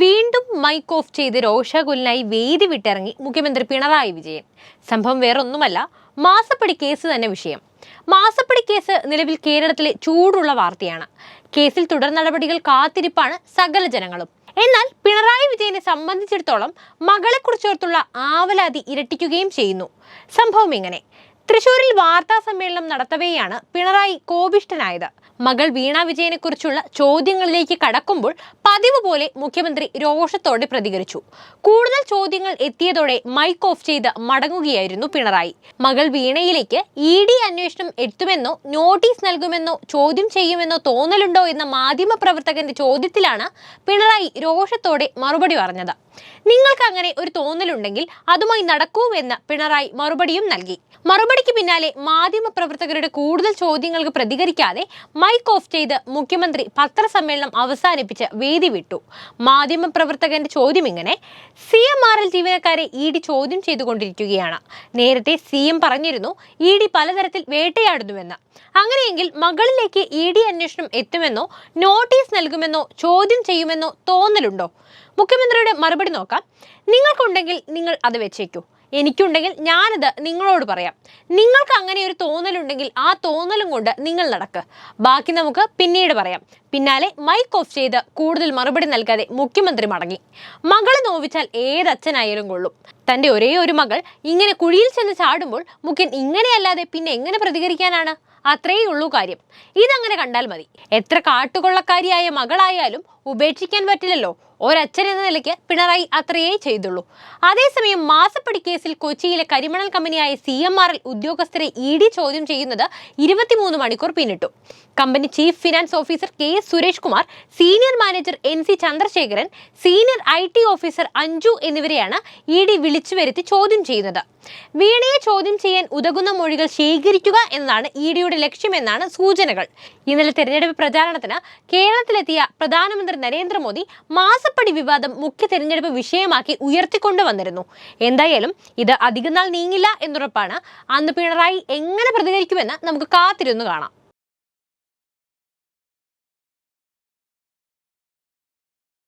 വീണ്ടും mic off ചെയ്ത് രോഷാകുലനായി വേദി വിട്ടിറങ്ങി മുഖ്യമന്ത്രി പിണറായി വിജയൻ. സംഭവം വേറൊന്നുമല്ല മാസപ്പടി കേസ് തന്നെ വിഷയം. മാസപ്പടി കേസ് നിലവിൽ കേരളത്തിലെ ചൂടുള്ള വാർത്തയാണ്. കേസിൽ തുടർ നടപടികൾ കാത്തിരിപ്പാണ് സകല ജനങ്ങളും. എന്നാൽ പിണറായി വിജയനെ സംബന്ധിച്ചിടത്തോളം മകളെക്കുറിച്ചോർത്തുള്ള ആവലാതി ഇരട്ടിക്കുകയും ചെയ്യുന്നു. സംഭവം ഇങ്ങനെ. തൃശൂരിൽ വാർത്താ സമ്മേളനം നടത്തവെയാണ് പിണറായി കോപിഷ്ഠനായത്. മകൾ വീണ വിജയനെ കുറിച്ചുള്ള ചോദ്യങ്ങളിലേക്ക് കടക്കുമ്പോൾ പതിവ് പോലെ മുഖ്യമന്ത്രി രോഷത്തോടെ പ്രതികരിച്ചു. കൂടുതൽ ചോദ്യങ്ങൾ എത്തിയതോടെ മൈക്ക് ഓഫ് ചെയ്ത് മടങ്ങുകയായിരുന്നു പിണറായി. മകൾ വീണയിലേക്ക് ഇ ഡി അന്വേഷണം എത്തുമെന്നോ നോട്ടീസ് നൽകുമെന്നോ ചോദ്യം ചെയ്യുമെന്നോ തോന്നലുണ്ടോ എന്ന മാധ്യമ പ്രവർത്തകന്റെ ചോദ്യത്തിലാണ് പിണറായി രോഷത്തോടെ മറുപടി പറഞ്ഞത്. നിങ്ങൾക്ക് അങ്ങനെ ഒരു തോന്നലുണ്ടെങ്കിൽ അതുമായി നടക്കൂവെന്ന് പിണറായി മറുപടിയും നൽകി. മറുപടിക്ക് പിന്നാലെ മാധ്യമ പ്രവർത്തകരുടെ കൂടുതൽ ചോദ്യങ്ങൾക്ക് പ്രതികരിക്കാതെ മൈക്ക് ഓഫ് ചെയ്ത് മുഖ്യമന്ത്രി പത്രസമ്മേളനം അവസാനിപ്പിച്ച് വേദി വിട്ടു. മാധ്യമ പ്രവർത്തകന്റെ ചോദ്യം ഇങ്ങനെ സി എം ആർ എൽ ജീവനക്കാരെ ഇ ഡി ചോദ്യം ചെയ്തുകൊണ്ടിരിക്കുകയാണ്. നേരത്തെ സി എം പറഞ്ഞിരുന്നു ഇ ഡി പലതരത്തിൽ വേട്ടയാടുന്നുവെന്ന്. അങ്ങനെയെങ്കിൽ മകളിലേക്ക് ഇ ഡി അന്വേഷണം എത്തുമെന്നോ നോട്ടീസ് നൽകുമെന്നോ ചോദ്യം ചെയ്യുമെന്നോ തോന്നലുണ്ടോ? മുഖ്യമന്ത്രിയുടെ മറുപടി നോക്കാം. നിങ്ങൾക്കുണ്ടെങ്കിൽ നിങ്ങൾ അത് വെച്ചേക്കൂ. എനിക്കുണ്ടെങ്കിൽ ഞാനത് നിങ്ങളോട് പറയാം. നിങ്ങൾക്ക് അങ്ങനെ ഒരു തോന്നലുണ്ടെങ്കിൽ ആ തോന്നലും കൊണ്ട് നിങ്ങൾ നടക്ക്. ബാക്കി നമുക്ക് പിന്നീട് പറയാം. പിന്നാലെ മൈക്ക് ഓഫ് ചെയ്ത് കൂടുതൽ മറുപടി നൽകാതെ മുഖ്യമന്ത്രി മടങ്ങി. മകളെ നോവിച്ചാൽ ഏതച്ഛനായാലും കൊള്ളും. തന്റെ ഒരേ ഒരു മകൾ ഇങ്ങനെ കുഴിയിൽ ചെന്ന് ചാടുമ്പോൾ മുഖ്യൻ ഇങ്ങനെയല്ലാതെ പിന്നെ എങ്ങനെ പ്രതികരിക്കാനാണ്? അത്രയേ ഉള്ളൂ കാര്യം. ഇതങ്ങനെ കണ്ടാൽ മതി. എത്ര കാട്ടുകൊള്ളക്കാരിയായ മകളായാലും ഉപേക്ഷിക്കാൻ പറ്റില്ലല്ലോ. ഒരച്ഛൻ എന്ന നിലയ്ക്ക് പിണറായി അത്രയേ ചെയ്തുള്ളൂ. അതേസമയം മാസപ്പടി കേസിൽ കൊച്ചിയിലെ കരിമണൽ കമ്പനിയായ സി എം ആർ എൽ ഉദ്യോഗസ്ഥരെ ഇ ഡി ചോദ്യം ചെയ്യുന്നത് ഇരുപത്തിമൂന്ന് മണിക്കൂർ പിന്നിട്ടു. Company chief finance officer K S Suresh Kumar senior manager N C Chandrasekharan senior I T officer Anju എന്നിവരെയാണ് ഇ ഡി വിളിച്ചു വരുത്തി ചോദ്യം ചെയ്യുന്നത്. വീണയെ ചോദ്യം ചെയ്യാൻ ഉതകുന്ന മൊഴികൾ ശേഖരിക്കുക എന്നതാണ് ഇ ഡിയുടെ ലക്ഷ്യമെന്നാണ് സൂചനകൾ. ഇന്നലെ തെരഞ്ഞെടുപ്പ് പ്രചാരണത്തിന് കേരളത്തിലെത്തിയ പ്രധാനമന്ത്രി നരേന്ദ്രമോദി മാസപ്പടി വിവാദം മുഖ്യ തെരഞ്ഞെടുപ്പ് വിഷയമാക്കി ഉയർത്തിക്കൊണ്ടുവന്നിരുന്നു എന്തായാലും ഇത് അധികനാൾ നീങ്ങില്ല എന്നുറപ്പാണ്. അന്ന് പിണറായി എങ്ങനെ പ്രതികരിക്കുമെന്ന് നമുക്ക് കാത്തിരുന്നു കാണാം.